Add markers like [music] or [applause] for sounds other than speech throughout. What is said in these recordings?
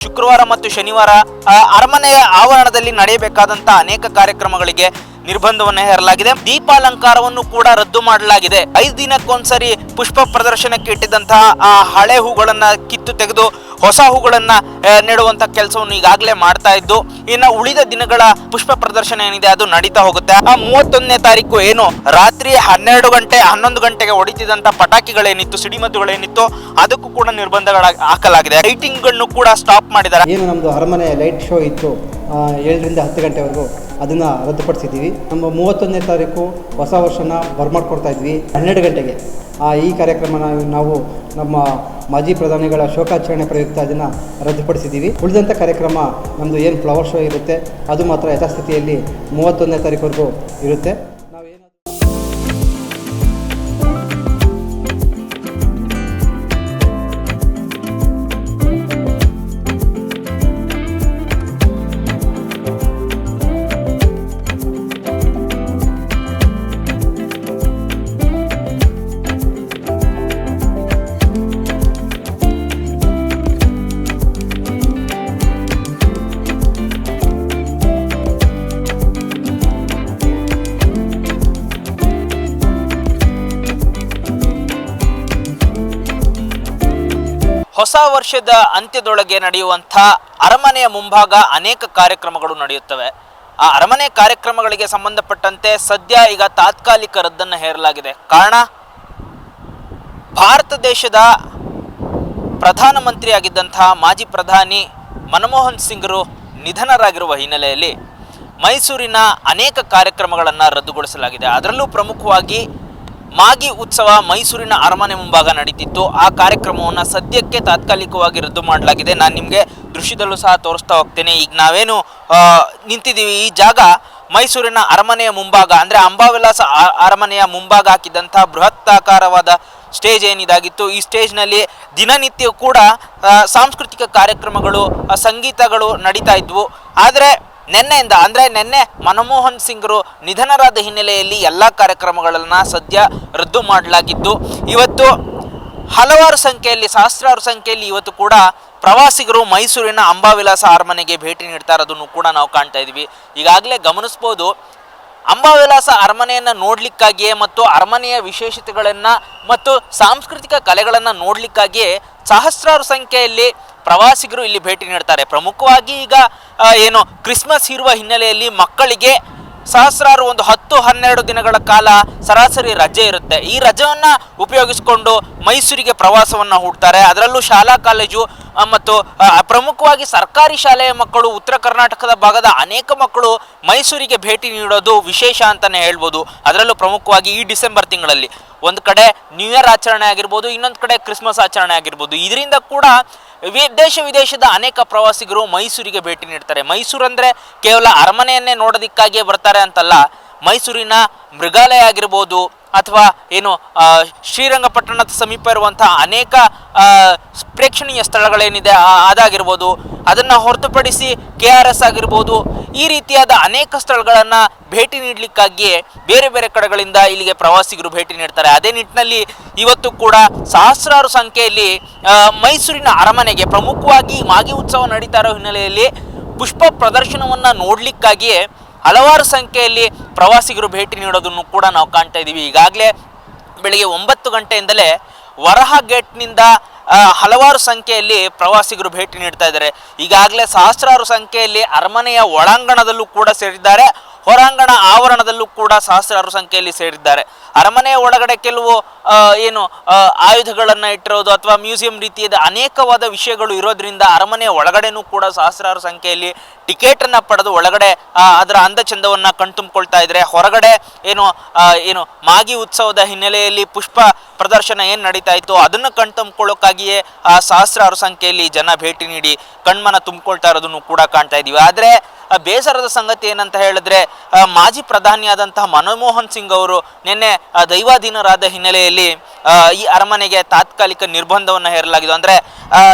ಶುಕ್ರವಾರ ಮತ್ತು ಶನಿವಾರ ಅರಮನೆಯ ಆವರಣದಲ್ಲಿ ನಡೆಯಬೇಕಾದಂತಹ ಅನೇಕ ಕಾರ್ಯಕ್ರಮಗಳಿಗೆ ನಿರ್ಬಂಧವನ್ನು ಹೇರಲಾಗಿದೆ. ದೀಪಾಲಂಕಾರವನ್ನು ಕೂಡ ರದ್ದು ಮಾಡಲಾಗಿದೆ. ಐದು ದಿನಕ್ಕೊಂದ್ಸರಿ ಪುಷ್ಪ ಪ್ರದರ್ಶನಕ್ಕೆ ಇಟ್ಟಿದ್ದಂತಹ ಆ ಹಳೆ ಹೂಗಳನ್ನ ಕಿತ್ತು ತೆಗೆದು ಹೊಸ ಹೂಗಳನ್ನ ನೆಡುವಂತ ಕೆಲಸವನ್ನು ಈಗಾಗಲೇ ಮಾಡ್ತಾ ಇದ್ದು, ಇನ್ನು ಉಳಿದ ದಿನಗಳ ಪುಷ್ಪ ಪ್ರದರ್ಶನ ಏನಿದೆ ಅದು ನಡೀತಾ ಹೋಗುತ್ತೆ. ಆ ಮೂವತ್ತೊಂದನೇ ತಾರೀಕು ಏನು? ರಾತ್ರಿ ಹನ್ನೆರಡು ಗಂಟೆ, ಹನ್ನೊಂದು ಗಂಟೆಗೆ ಹೊಡಿತಿದ್ದಂತ ಪಟಾಕಿಗಳೇನಿತ್ತು, ಸಿಡಿಮದ್ದುಗಳೇನಿತ್ತು, ಅದಕ್ಕೂ ಕೂಡ ನಿರ್ಬಂಧಗಳ ಹಾಕಲಾಗಿದೆ. ಲೈಟಿಂಗ್ಗಳನ್ನು ಕೂಡ ಸ್ಟಾಪ್ ಮಾಡಿದ್ದಾರೆ. ಏನು ನಮ್ದು ಅರಮನೆ ಲೈಟ್ ಶೋ ಇತ್ತು ಏಳರಿಂದ ಹತ್ತು ಗಂಟೆವರೆಗೂ. ಅದನ್ನು ರದ್ದುಪಡಿಸಿದ್ದೀವಿ. ನಮ್ಮ ಮೂವತ್ತೊಂದನೇ ತಾರೀಕು ಹೊಸ ವರ್ಷನ ಬರ್ಮಾಡ್ಕೊಡ್ತಾ ಇದ್ವಿ. ಹನ್ನೆರಡು ಗಂಟೆಗೆ. ಆ, ಈ ಕಾರ್ಯಕ್ರಮನ ನಾವು ನಮ್ಮ ಮಾಜಿ ಪ್ರಧಾನಿಗಳ ಶೋಕಾಚರಣೆ ಪ್ರಯುಕ್ತ ಅದನ್ನು ರದ್ದುಪಡಿಸಿದ್ದೀವಿ. ಉಳಿದಂಥ ಕಾರ್ಯಕ್ರಮ ನಮ್ಮದು ಏನು ಫ್ಲವರ್ ಶೋ ಇರುತ್ತೆ ಅದು ಮಾತ್ರ ಯಥಾಸ್ಥಿತಿಯಲ್ಲಿ ಮೂವತ್ತೊಂದನೇ ತಾರೀಕುವರೆಗೂ ಇರುತ್ತೆ. ಹೊಸ ವರ್ಷದ ಅಂತ್ಯದೊಳಗೆ ನಡೆಯುವಂಥ ಅರಮನೆಯ ಮುಂಭಾಗ ಅನೇಕ ಕಾರ್ಯಕ್ರಮಗಳು ನಡೆಯುತ್ತವೆ. ಆ ಅರಮನೆ ಕಾರ್ಯಕ್ರಮಗಳಿಗೆ ಸಂಬಂಧಪಟ್ಟಂತೆ ಸದ್ಯ ಈಗ ತಾತ್ಕಾಲಿಕ ರದ್ದನ್ನು ಹೇರಲಾಗಿದೆ. ಕಾರಣ, ಭಾರತ ದೇಶದ ಪ್ರಧಾನಮಂತ್ರಿಯಾಗಿದ್ದಂತಹ ಮಾಜಿ ಪ್ರಧಾನಿ ಮನಮೋಹನ್ ಸಿಂಗ್ರು ನಿಧನರಾಗಿರುವ ಹಿನ್ನೆಲೆಯಲ್ಲಿ ಮೈಸೂರಿನ ಅನೇಕ ಕಾರ್ಯಕ್ರಮಗಳನ್ನು ರದ್ದುಗೊಳಿಸಲಾಗಿದೆ. ಅದರಲ್ಲೂ ಪ್ರಮುಖವಾಗಿ ಮಾಗಿ ಉತ್ಸವ ಮೈಸೂರಿನ ಅರಮನೆ ಮುಂಭಾಗ ನಡೀತಿತ್ತು. ಆ ಕಾರ್ಯಕ್ರಮವನ್ನು ಸದ್ಯಕ್ಕೆ ತಾತ್ಕಾಲಿಕವಾಗಿ ರದ್ದು ಮಾಡಲಾಗಿದೆ. ನಾನು ನಿಮಗೆ ದೃಶ್ಯದಲ್ಲೂ ಸಹ ತೋರಿಸ್ತಾ ಹೋಗ್ತೇನೆ. ಈಗ ನಾವೇನು ನಿಂತಿದ್ದೀವಿ. ಈ ಜಾಗ ಮೈಸೂರಿನ ಅರಮನೆಯ ಮುಂಭಾಗ, ಅಂದರೆ ಅಂಬಾವಿಲಾಸ ಅರಮನೆಯ ಮುಂಭಾಗ ಹಾಕಿದಂಥ ಬೃಹತ್ತಾಕಾರವಾದ ಸ್ಟೇಜ್ ಏನಿದಾಗಿತ್ತು. ಈ ಸ್ಟೇಜ್ನಲ್ಲಿ ದಿನನಿತ್ಯ ಕೂಡ ಸಾಂಸ್ಕೃತಿಕ ಕಾರ್ಯಕ್ರಮಗಳು ಸಂಗೀತಗಳು ನಡೀತಾ ಇದ್ವು. ಆದರೆ ನಿನ್ನೆಯಿಂದ, ಅಂದರೆ ನಿನ್ನೆ ಮನಮೋಹನ್ ಸಿಂಗ್ರು ನಿಧನರಾದ ಹಿನ್ನೆಲೆಯಲ್ಲಿ ಎಲ್ಲ ಕಾರ್ಯಕ್ರಮಗಳನ್ನು ಸದ್ಯ ರದ್ದು ಮಾಡಲಾಗಿದ್ದು, ಇವತ್ತು ಹಲವಾರು ಸಂಖ್ಯೆಯಲ್ಲಿ, ಸಹಸ್ರಾರು ಸಂಖ್ಯೆಯಲ್ಲಿ ಇವತ್ತು ಕೂಡ ಪ್ರವಾಸಿಗರು ಮೈಸೂರಿನ ಅಂಬಾವಿಲಾಸ ಅರಮನೆಗೆ ಭೇಟಿ ನೀಡ್ತಾ ಇರೋದನ್ನು ಕೂಡ ನಾವು ಕಾಣ್ತಾ ಇದ್ದೀವಿ. ಈಗಾಗಲೇ ಗಮನಿಸ್ಬೋದು, ಅಂಬಾವಿಲಾಸ ಅರಮನೆಯನ್ನು ನೋಡಲಿಕ್ಕಾಗಿಯೇ ಮತ್ತು ಅರಮನೆಯ ವಿಶೇಷತೆಗಳನ್ನು ಮತ್ತು ಸಾಂಸ್ಕೃತಿಕ ಕಲೆಗಳನ್ನು ನೋಡಲಿಕ್ಕಾಗಿಯೇ ಸಹಸ್ರಾರು ಸಂಖ್ಯೆಯಲ್ಲಿ ಪ್ರವಾಸಿಗರು ಇಲ್ಲಿ ಭೇಟಿ ನೀಡ್ತಾರೆ. ಪ್ರಮುಖವಾಗಿ ಈಗ ಏನು ಕ್ರಿಸ್ಮಸ್ ಇರುವ ಹಿನ್ನೆಲೆಯಲ್ಲಿ ಮಕ್ಕಳಿಗೆ ಸಹಸ್ರಾರು ಒಂದು ಹತ್ತು ಹನ್ನೆರಡು ದಿನಗಳ ಕಾಲ ಸರಾಸರಿ ರಜೆ ಇರುತ್ತೆ. ಈ ರಜೆಯನ್ನು ಉಪಯೋಗಿಸಿಕೊಂಡು ಮೈಸೂರಿಗೆ ಪ್ರವಾಸವನ್ನು ಹೂಡ್ತಾರೆ. ಅದರಲ್ಲೂ ಶಾಲಾ, ಕಾಲೇಜು ಮತ್ತು ಪ್ರಮುಖವಾಗಿ ಸರ್ಕಾರಿ ಶಾಲೆಯ ಮಕ್ಕಳು, ಉತ್ತರ ಕರ್ನಾಟಕದ ಭಾಗದ ಅನೇಕ ಮಕ್ಕಳು ಮೈಸೂರಿಗೆ ಭೇಟಿ ನೀಡೋದು ವಿಶೇಷ ಅಂತಲೇ ಹೇಳ್ಬೋದು. ಅದರಲ್ಲೂ ಪ್ರಮುಖವಾಗಿ ಈ ಡಿಸೆಂಬರ್ ತಿಂಗಳಲ್ಲಿ. ಒಂದು ಕಡೆ ನ್ಯೂ ಇಯರ್ ಆಚರಣೆ ಆಗಿರ್ಬೋದು, ಇನ್ನೊಂದು ಕಡೆ ಕ್ರಿಸ್ಮಸ್ ಆಚರಣೆ ಆಗಿರ್ಬೋದು. ಇದರಿಂದ ಕೂಡ ದೇಶ ವಿದೇಶದ ಅನೇಕ ಪ್ರವಾಸಿಗರು ಮೈಸೂರಿಗೆ ಭೇಟಿ ನೀಡ್ತಾರೆ. ಮೈಸೂರು ಅಂದರೆ ಕೇವಲ ಅರಮನೆಯನ್ನೇ ನೋಡೋದಕ್ಕಾಗಿಯೇ ಬರ್ತಾರೆ ಅಂತಲ್ಲ, ಮೈಸೂರಿನ ಮೃಗಾಲಯ ಆಗಿರ್ಬೋದು ಅಥವಾ ಏನು ಶ್ರೀರಂಗಪಟ್ಟಣದ ಸಮೀಪ ಇರುವಂತಹ ಅನೇಕ ಪ್ರೇಕ್ಷಣೀಯ ಸ್ಥಳಗಳೇನಿದೆ ಅದಾಗಿರ್ಬೋದು, ಅದನ್ನು ಹೊರತುಪಡಿಸಿ ಕೆ ಆರ್ ಎಸ್ ಆಗಿರ್ಬೋದು, ಈ ರೀತಿಯಾದ ಅನೇಕ ಸ್ಥಳಗಳನ್ನು ಭೇಟಿ ನೀಡಲಿಕ್ಕಾಗಿಯೇ ಬೇರೆ ಬೇರೆ ಕಡೆಗಳಿಂದ ಇಲ್ಲಿಗೆ ಪ್ರವಾಸಿಗರು ಭೇಟಿ ನೀಡ್ತಾರೆ. ಅದೇ ನಿಟ್ಟಿನಲ್ಲಿ ಇವತ್ತು ಕೂಡ ಸಹಸ್ರಾರು ಸಂಖ್ಯೆಯಲ್ಲಿ ಮೈಸೂರಿನ ಅರಮನೆಗೆ ಪ್ರಮುಖವಾಗಿ ಮಾಗಿ ಉತ್ಸವ ನಡೀತಾ ಇರೋ ಹಿನ್ನೆಲೆಯಲ್ಲಿ ಪುಷ್ಪ ಪ್ರದರ್ಶನವನ್ನು ನೋಡಲಿಕ್ಕಾಗಿಯೇ ಹಲವಾರು ಸಂಖ್ಯೆಯಲ್ಲಿ ಪ್ರವಾಸಿಗರು ಭೇಟಿ ನೀಡೋದನ್ನು ಕೂಡ ನಾವು ಕಾಣ್ತಾ ಇದ್ದೀವಿ. ಈಗಾಗಲೇ ಬೆಳಿಗ್ಗೆ ಒಂಬತ್ತು ಗಂಟೆಯಿಂದಲೇ ವರಹ ಗೇಟ್ನಿಂದ ಹಲವಾರು ಸಂಖ್ಯೆಯಲ್ಲಿ ಪ್ರವಾಸಿಗರು ಭೇಟಿ ನೀಡ್ತಾ ಇದ್ದಾರೆ. ಈಗಾಗಲೇ ಸಹಸ್ರಾರು ಸಂಖ್ಯೆಯಲ್ಲಿ ಅರಮನೆಯ ಒಳಾಂಗಣದಲ್ಲೂ ಕೂಡ ಸೇರಿದ್ದಾರೆ. ಹೊರಾಂಗಣ ಆವರಣದಲ್ಲೂ ಕೂಡ ಸಹಸ್ರಾರು ಸಂಖ್ಯೆಯಲ್ಲಿ ಸೇರಿದ್ದಾರೆ. ಅರಮನೆಯ ಒಳಗಡೆ ಕೆಲವು ಏನು ಆಯುಧಗಳನ್ನು ಇಟ್ಟಿರೋದು ಅಥವಾ ಮ್ಯೂಸಿಯಂ ರೀತಿಯಾದ ಅನೇಕವಾದ ವಿಷಯಗಳು ಇರೋದ್ರಿಂದ ಅರಮನೆಯ ಒಳಗಡೆನೂ ಕೂಡ ಸಹಸ್ರಾರು ಸಂಖ್ಯೆಯಲ್ಲಿ ಟಿಕೆಟನ್ನು ಪಡೆದು ಒಳಗಡೆ ಅದರ ಅಂದ ಚಂದವನ್ನು ಕಣ್ತುಂಬಿಕೊಳ್ತಾ ಇದ್ದರೆ ಹೊರಗಡೆ ಏನು ಏನು, ಮಾಗಿ ಉತ್ಸವದ ಹಿನ್ನೆಲೆಯಲ್ಲಿ ಪುಷ್ಪ ಪ್ರದರ್ಶನ ಏನು ನಡೀತಾ ಇತ್ತು ಅದನ್ನು ಕಣ್ತುಂಬಿಕೊಳ್ಳೋಕ್ಕಾಗಿಯೇ ಆ, ಸಹಸ್ರಾರು ಸಂಖ್ಯೆಯಲ್ಲಿ ಜನ ಭೇಟಿ ನೀಡಿ ಕಣ್ಮನ ತುಂಬಿಕೊಳ್ತಾ ಇರೋದನ್ನು ಕೂಡ ಕಾಣ್ತಾ ಇದ್ದೀವಿ. ಆದರೆ ಬೇಸರದ ಸಂಗತಿ ಏನಂತ ಹೇಳಿದ್ರೆ ಮಾಜಿ ಪ್ರಧಾನಿಯಾದಂತಹ ಮನಮೋಹನ್ ಸಿಂಗ್ ಅವರು ನಿನ್ನೆ ದೈವಾಧೀನರಾದ ಹಿನ್ನೆಲೆಯಲ್ಲಿ ಈ ಅರಮನೆಗೆ ತಾತ್ಕಾಲಿಕ ನಿರ್ಬಂಧವನ್ನು ಹೇರಲಾಗಿದೆ. ಅಂದ್ರೆ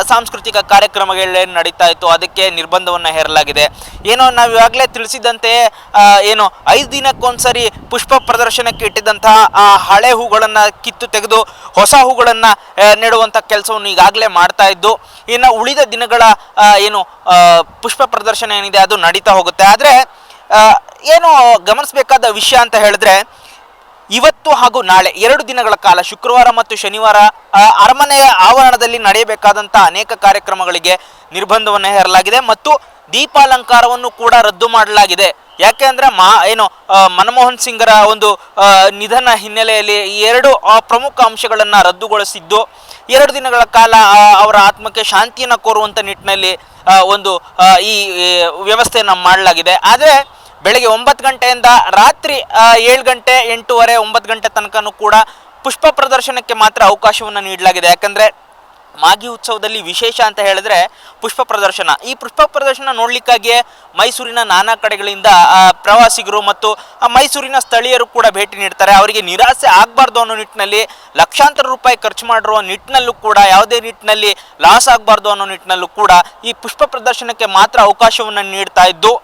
ಸಾಂಸ್ಕೃತಿಕ ಕಾರ್ಯಕ್ರಮಗಳೇನು ನಡೀತಾ ಇತ್ತು ಅದಕ್ಕೆ ನಿರ್ಬಂಧವನ್ನು ಹೇರಲಾಗಿದೆ. ಏನೋ ನಾವು ಇವಾಗಲೇ ತಿಳಿಸಿದಂತೆ ಆ, ಏನು ಐದು ದಿನಕ್ಕೊಂದ್ಸರಿ ಪುಷ್ಪ ಪ್ರದರ್ಶನಕ್ಕೆ ಇಟ್ಟಿದ್ದಂತಹ ಆ ಹಳೆ ಹೂಗಳನ್ನು ಕಿತ್ತು ತೆಗೆದು ಹೊಸ ಹೂಗಳನ್ನು ನೆಡುವಂಥ ಕೆಲಸವನ್ನು ಈಗಾಗಲೇ ಮಾಡ್ತಾ ಇದ್ದು, ಇನ್ನು ಉಳಿದ ದಿನಗಳ ಏನು ಪುಷ್ಪ ಪ್ರದರ್ಶನ ಏನಿದೆ ಅದು ನಡೀತಾ ಹೋಗುತ್ತೆ. ಆದರೆ ಏನು ಗಮನಿಸಬೇಕಾದ ವಿಷಯ ಅಂತ ಹೇಳಿದ್ರೆ ಇವತ್ತು ಹಾಗೂ ನಾಳೆ ಎರಡು ದಿನಗಳ ಕಾಲ ಶುಕ್ರವಾರ ಮತ್ತು ಶನಿವಾರ ಅರಮನೆಯ ಆವರಣದಲ್ಲಿ ನಡೆಯಬೇಕಾದಂಥ ಅನೇಕ ಕಾರ್ಯಕ್ರಮಗಳಿಗೆ ನಿರ್ಬಂಧವನ್ನು ಹೇರಲಾಗಿದೆ ಮತ್ತು ದೀಪಾಲಂಕಾರವನ್ನು ಕೂಡ ರದ್ದು ಮಾಡಲಾಗಿದೆ. ಯಾಕೆ ಅಂದ್ರೆ ಮಾ, ಏನು ಮನಮೋಹನ್ ಸಿಂಗ್ರ ಒಂದು ನಿಧನ ಹಿನ್ನೆಲೆಯಲ್ಲಿ ಈ ಎರಡು ಪ್ರಮುಖ ಅಂಶಗಳನ್ನು ರದ್ದುಗೊಳಿಸಿದ್ದು, ಎರಡು ದಿನಗಳ ಕಾಲ ಅವರ ಆತ್ಮಕ್ಕೆ ಶಾಂತಿಯನ್ನು ಕೋರುವಂಥ ನಿಟ್ಟಿನಲ್ಲಿ ಒಂದು ಈ ವ್ಯವಸ್ಥೆಯನ್ನು ಮಾಡಲಾಗಿದೆ. ಆದರೆ ಬೆಳಗ್ಗೆ ಒಂಬತ್ತು ಗಂಟೆಯಿಂದ ರಾತ್ರಿ ಏಳು ಗಂಟೆ, ಎಂಟೂವರೆ, ಒಂಬತ್ತು ಗಂಟೆ ತನಕನೂ ಕೂಡ ಪುಷ್ಪ ಪ್ರದರ್ಶನಕ್ಕೆ ಮಾತ್ರ ಅವಕಾಶವನ್ನು ನೀಡಲಾಗಿದೆ. ಯಾಕಂದರೆ ಮಾಗಿ ಉತ್ಸವದಲ್ಲಿ ವಿಶೇಷ ಅಂತ ಹೇಳಿದ್ರೆ ಪುಷ್ಪ ಪ್ರದರ್ಶನ. ಈ ಪುಷ್ಪ ಪ್ರದರ್ಶನ ನೋಡಲಿಕ್ಕಾಗಿಯೇ ಮೈಸೂರಿನ ನಾನಾ ಕಡೆಗಳಿಂದ ಪ್ರವಾಸಿಗರು ಮತ್ತು ಮೈಸೂರಿನ ಸ್ಥಳೀಯರು ಕೂಡ ಭೇಟಿ ನೀಡ್ತಾರೆ. ಅವರಿಗೆ ನಿರಾಸೆ ಆಗಬಾರ್ದು ಅನ್ನೋ ನಿಟ್ಟಿನಲ್ಲಿ, ಲಕ್ಷಾಂತರ ರೂಪಾಯಿ ಖರ್ಚು ಮಾಡಿರುವ ನಿಟ್ಟಿನಲ್ಲೂ ಕೂಡ, ಯಾವುದೇ ನಿಟ್ಟಿನಲ್ಲಿ ಲಾಸ್ ಆಗಬಾರ್ದು ಅನ್ನೋ ನಿಟ್ಟಿನಲ್ಲೂ ಕೂಡ ಈ ಪುಷ್ಪ ಪ್ರದರ್ಶನಕ್ಕೆ ಮಾತ್ರ ಅವಕಾಶವನ್ನು ನೀಡ್ತಾ ಇದ್ದು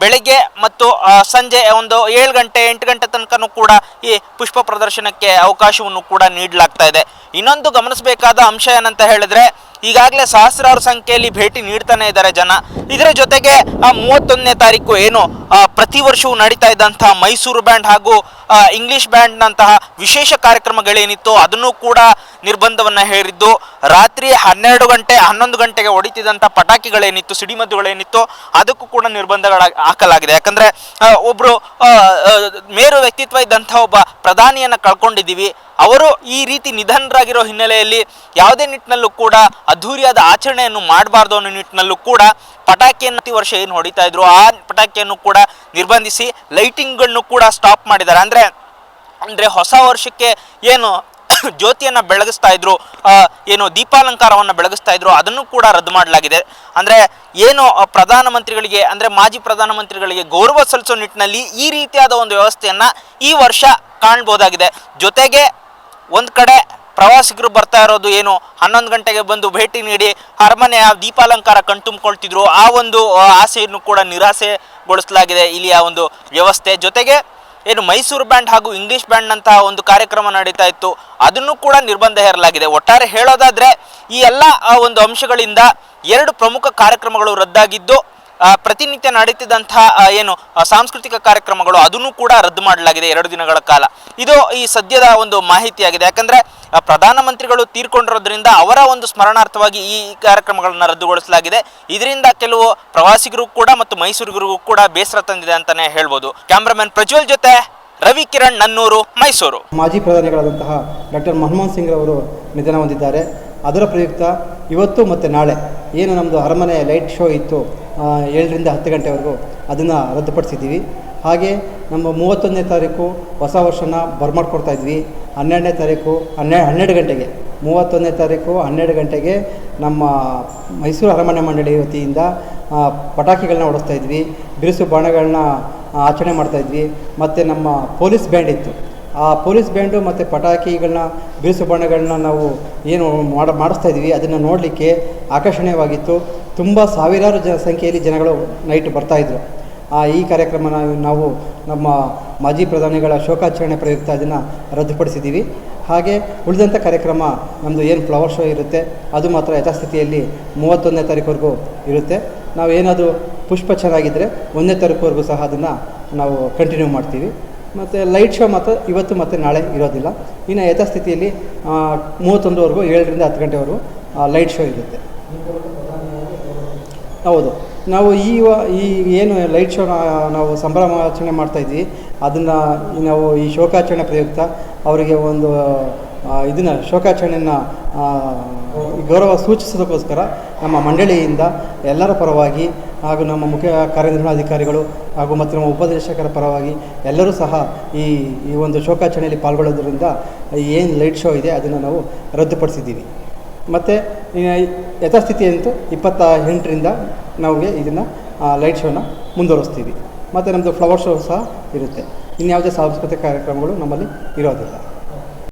ಬೆಳಿಗ್ಗೆ ಮತ್ತು ಸಂಜೆ ಒಂದು ಏಳು ಗಂಟೆ, ಎಂಟು ಗಂಟೆ ತನಕನೂ ಕೂಡ ಈ ಪುಷ್ಪ ಪ್ರದರ್ಶನಕ್ಕೆ ಅವಕಾಶವನ್ನು ಕೂಡ ನೀಡಲಾಗ್ತಾ ಇದೆ. ಇನ್ನೊಂದು ಗಮನಿಸಬೇಕಾದ ಅಂಶ ಏನಂತ ಹೇಳಿದ್ರೆ, ಈಗಾಗಲೇ ಸಹಸ್ರಾರು ಸಂಖ್ಯೆಯಲ್ಲಿ ಭೇಟಿ ನೀಡ್ತಾನೆ ಇದ್ದಾರೆ ಜನ. ಇದರ ಜೊತೆಗೆ ಮೂವತ್ತೊಂದನೇ ತಾರೀಕು ಏನು ಪ್ರತಿ ವರ್ಷವೂ ನಡೀತಾ ಇದ್ದಂತಹ ಮೈಸೂರು ಬ್ಯಾಂಡ್ ಹಾಗೂ ಇಂಗ್ಲಿಷ್ ಬ್ಯಾಂಡ್ನಂತಹ ವಿಶೇಷ ಕಾರ್ಯಕ್ರಮಗಳೇನಿತ್ತು ಅದನ್ನು ಕೂಡ ನಿರ್ಬಂಧವನ್ನು ಹೇರಿದ್ದು ರಾತ್ರಿ ಹನ್ನೆರಡು ಗಂಟೆ ಹನ್ನೊಂದು ಗಂಟೆಗೆ ಹೊಡಿತಿದ್ದಂಥ ಪಟಾಕಿಗಳೇನಿತ್ತು ಸಿಡಿಮದ್ದುಗಳೇನಿತ್ತು ಅದಕ್ಕೂ ಕೂಡ ನಿರ್ಬಂಧಗಳ ಹಾಕಲಾಗಿದೆ. ಯಾಕಂದರೆ ಆ, ಮೇರು ವ್ಯಕ್ತಿತ್ವ ಇದ್ದಂಥ ಒಬ್ಬ ಪ್ರಧಾನಿಯನ್ನು ಕಳ್ಕೊಂಡಿದ್ದೀವಿ. ಅವರು ಈ ರೀತಿ ನಿಧನರಾಗಿರೋ ಹಿನ್ನೆಲೆಯಲ್ಲಿ ಯಾವುದೇ ನಿಟ್ಟಿನಲ್ಲೂ ಕೂಡ ಅದ್ಧೂರಿಯಾದ ಆಚರಣೆಯನ್ನು ಮಾಡಬಾರ್ದು ಅನ್ನೋ ನಿಟ್ಟಿನಲ್ಲೂ ಕೂಡ ಪಟಾಕಿಯನ್ನು ಪ್ರತಿ ವರ್ಷ ಏನು ಹೊಡಿತಾ ಇದ್ರು ಆ ಪಟಾಕಿಯನ್ನು ಕೂಡ ನಿರ್ಬಂಧಿಸಿ ಲೈಟಿಂಗ್ಗಳನ್ನು ಕೂಡ ಸ್ಟಾಪ್ ಮಾಡಿದ್ದಾರೆ. ಅಂದ್ರೆ ಅಂದ್ರೆ ಹೊಸ ವರ್ಷಕ್ಕೆ ಏನು [coughs] ಜ್ಯೋತಿಯನ್ನು ಬೆಳಗಿಸ್ತಾ ಇದ್ರು ಏನು ದೀಪಾಲಂಕಾರವನ್ನು ಬೆಳಗಿಸ್ತಾ ಇದ್ರು, ಅದನ್ನು ಕೂಡ ರದ್ದು ಮಾಡಲಾಗಿದೆ. ಅಂದ್ರೆ ಏನು ಪ್ರಧಾನಮಂತ್ರಿಗಳಿಗೆ, ಅಂದ್ರೆ ಮಾಜಿ ಪ್ರಧಾನಮಂತ್ರಿಗಳಿಗೆ ಗೌರವ ಸಲ್ಲಿಸೋ ನಿಟ್ಟಿನಲ್ಲಿ ಈ ರೀತಿಯಾದ ಒಂದು ವ್ಯವಸ್ಥೆಯನ್ನ ಈ ವರ್ಷ ಕಾಣ್ಬೋದಾಗಿದೆ. ಜೊತೆಗೆ ಒಂದು ಕಡೆ ಪ್ರವಾಸಿಗರು ಬರ್ತಾ ಇರೋದು ಏನು, ಹನ್ನೊಂದು ಗಂಟೆಗೆ ಬಂದು ಭೇಟಿ ನೀಡಿ ಅರಮನೆಯ ದೀಪಾಲಂಕಾರ ಕಣ್ತುಂಬಿಕೊಳ್ತಿದ್ರು, ಆ ಒಂದು ಆಸೆಯನ್ನು ಕೂಡ ನಿರಾಸೆಗೊಳಿಸಲಾಗಿದೆ. ಇಲ್ಲಿಯ ಒಂದು ವ್ಯವಸ್ಥೆ. ಜೊತೆಗೆ ಏನು ಮೈಸೂರು ಬ್ಯಾಂಡ್ ಹಾಗೂ ಇಂಗ್ಲಿಷ್ ಬ್ಯಾಂಡ್ನಂತಹ ಒಂದು ಕಾರ್ಯಕ್ರಮ ನಡೀತಾ ಇತ್ತು. ಅದನ್ನು ಕೂಡ ನಿರ್ಬಂಧ ಹೇರಲಾಗಿದೆ. ಒಟ್ಟಾರೆ ಹೇಳೋದಾದ್ರೆ ಈ ಎಲ್ಲ ಒಂದು ಅಂಶಗಳಿಂದ ಎರಡು ಪ್ರಮುಖ ಕಾರ್ಯಕ್ರಮಗಳು ರದ್ದಾಗಿದ್ದು ಪ್ರತಿನಿತ್ಯ ನಡೀತಿದ್ದಂತಹ ಏನು ಸಾಂಸ್ಕೃತಿಕ ಕಾರ್ಯಕ್ರಮಗಳು ಅದನ್ನು ಕೂಡ ರದ್ದು ಮಾಡಲಾಗಿದೆ ಎರಡು ದಿನಗಳ ಕಾಲ. ಇದು ಈ ಸದ್ಯದ ಒಂದು ಮಾಹಿತಿಯಾಗಿದೆ. ಯಾಕಂದ್ರೆ ಪ್ರಧಾನಮಂತ್ರಿಗಳು ತೀರ್ಕೊಂಡಿರೋದ್ರಿಂದ ಅವರ ಒಂದು ಸ್ಮರಣಾರ್ಥವಾಗಿ ಈ ಕಾರ್ಯಕ್ರಮಗಳನ್ನು ರದ್ದುಗೊಳಿಸಲಾಗಿದೆ. ಇದರಿಂದ ಕೆಲವು ಪ್ರವಾಸಿಗರು ಕೂಡ ಮತ್ತು ಮೈಸೂರಿಗರಿಗೂ ಕೂಡ ಬೇಸರ ತಂದಿದೆ ಅಂತಾನೆ ಹೇಳ್ಬೋದು. ಕ್ಯಾಮ್ರಾಮನ್ ಪ್ರಜ್ವಲ್ ಜೊತೆ ರವಿ ಕಿರಣ್ ನನ್ನೂರು, ಮೈಸೂರು. ಮಾಜಿ ಪ್ರಧಾನಿಗಳಾದಂತಹ ಡಾಕ್ಟರ್ ಮನಮೋಹನ್ ಸಿಂಗ್ ಅವರು ನಿಧನ ಹೊಂದಿದ್ದಾರೆ. ಅದರ ಪ್ರಯುಕ್ತ ಇವತ್ತು ಮತ್ತು ನಾಳೆ, ಏನು ನಮ್ಮದು ಅರಮನೆ ಲೈಟ್ ಶೋ ಇತ್ತು ಏಳರಿಂದ ಹತ್ತು ಗಂಟೆವರೆಗೂ ಅದನ್ನು ರದ್ದುಪಡಿಸಿದ್ದೀವಿ. ಹಾಗೆ ನಮ್ಮ ಮೂವತ್ತೊಂದನೇ ತಾರೀಕು ಹೊಸ ವರ್ಷನ ಬರ್ಮಾಡ್ಕೊಡ್ತಾ ಇದ್ವಿ. ಹನ್ನೆರಡನೇ ತಾರೀಕು ಹನ್ನೆ, ಹನ್ನೆರಡು ಗಂಟೆಗೆ. ಮೂವತ್ತೊಂದನೇ ತಾರೀಕು ಹನ್ನೆರಡು ಗಂಟೆಗೆ ನಮ್ಮ ಮೈಸೂರು ಅರಮನೆ ಮಂಡಳಿ ವತಿಯಿಂದ ಪಟಾಕಿಗಳನ್ನ ಹೊಡಿಸ್ತಾ ಇದ್ವಿ. ಬಿರುಸು ಬಾಣಗಳನ್ನ ಆಚರಣೆ ಮಾಡ್ತಾ ಇದ್ವಿ. ಮತ್ತು ನಮ್ಮ ಪೊಲೀಸ್ ಬ್ಯಾಂಡ್ ಇತ್ತು. ಆ ಪೊಲೀಸ್ ಬ್ಯಾಂಡು ಮತ್ತು ಪಟಾಕಿಗಳನ್ನ, ಬಿರುಸು ಬಾಣಗಳನ್ನ ನಾವು ಏನು ಮಾಡ, ಮಾಡಿಸ್ತಾ ಇದ್ವಿ. ಅದನ್ನು ನೋಡಲಿಕ್ಕೆ ಆಕರ್ಷಣೀಯವಾಗಿತ್ತು. ತುಂಬ ಸಾವಿರಾರು ಜ ಸಂಖ್ಯೆಯಲ್ಲಿ ಜನಗಳು ನೈಟ್ ಬರ್ತಾಯಿದ್ರು ಆ ಈ ಕಾರ್ಯಕ್ರಮ ನಾವು ನಮ್ಮ ಮಾಜಿ ಪ್ರಧಾನಿಗಳ ಶೋಕಾಚರಣೆ ಪ್ರಯುಕ್ತ ಅದನ್ನು ರದ್ದುಪಡಿಸಿದ್ದೀವಿ. ಹಾಗೆ ಉಳಿದಂಥ ಕಾರ್ಯಕ್ರಮ ನಮ್ಮದು ಏನು ಫ್ಲವರ್ ಶೋ ಇರುತ್ತೆ, ಅದು ಮಾತ್ರ ಯಥಾಸ್ಥಿತಿಯಲ್ಲಿ ಮೂವತ್ತೊಂದನೇ ತಾರೀಕುವರೆಗೂ ಇರುತ್ತೆ. ನಾವು ಏನಾದರೂ ಪುಷ್ಪ ಚೆನ್ನಾಗಿದ್ದರೆ ಒಂದನೇ ತಾರೀಕುವರೆಗೂ ಸಹ ಅದನ್ನು ನಾವು ಕಂಟಿನ್ಯೂ ಮಾಡ್ತೀವಿ. ಮತ್ತು ಲೈಟ್ ಶೋ ಮಾತ್ರ ಇವತ್ತು ಮತ್ತು ನಾಳೆ ಇರೋದಿಲ್ಲ. ಇನ್ನು ಯಥಾಸ್ಥಿತಿಯಲ್ಲಿ ಮೂವತ್ತೊಂದುವರೆಗೂ ಏಳರಿಂದ ಹತ್ತು ಗಂಟೆವರೆಗೂ ಲೈಟ್ ಶೋ ಇರುತ್ತೆ. ಹೌದು. ನಾವು ಈ ಈ ಏನು ಲೈಟ್ ಶೋ ನಾವು ಸಂಭ್ರಮಾಚರಣೆ ಮಾಡ್ತಾಯಿದ್ವಿ ಅದನ್ನು ನಾವು ಈ ಶೋಕಾಚರಣೆ ಪ್ರಯುಕ್ತ ಅವರಿಗೆ ಒಂದು ಇದನ್ನು, ಶೋಕಾಚರಣೆಯನ್ನು ಗೌರವ ಸೂಚಿಸೋದಕ್ಕೋಸ್ಕರ ನಮ್ಮ ಮಂಡಳಿಯಿಂದ ಎಲ್ಲರ ಪರವಾಗಿ ಹಾಗೂ ನಮ್ಮ ಮುಖ್ಯ ಕಾರ್ಯನಿರ್ವಹಣಾಧಿಕಾರಿಗಳು ಹಾಗೂ ಮತ್ತು ನಮ್ಮ ಉಪದೇಶಕರ ಪರವಾಗಿ ಎಲ್ಲರೂ ಸಹ ಈ ಈ ಒಂದು ಶೋಕಾಚರಣೆಯಲ್ಲಿ ಪಾಲ್ಗೊಳ್ಳೋದ್ರಿಂದ ಏನು ಲೈಟ್ ಶೋ ಇದೆ ಅದನ್ನು ನಾವು ರದ್ದುಪಡಿಸಿದ್ದೀವಿ. ಮತ್ತು ಯಥಾಸ್ಥಿತಿ ಅಂತೂ ಇಪ್ಪತ್ತ ಎಂಟರಿಂದ ನಮಗೆ ಇದನ್ನು ಲೈಟ್ ಶೋನ ಮುಂದುವರಿಸ್ತೀವಿ. ಮತ್ತು ನಮ್ಮದು ಫ್ಲವರ್ ಶೋ ಸಹ ಇರುತ್ತೆ. ಇನ್ಯಾವುದೇ ಸಾಂಸ್ಕೃತಿಕ ಕಾರ್ಯಕ್ರಮಗಳು ನಮ್ಮಲ್ಲಿ ಇರೋದಿಲ್ಲ.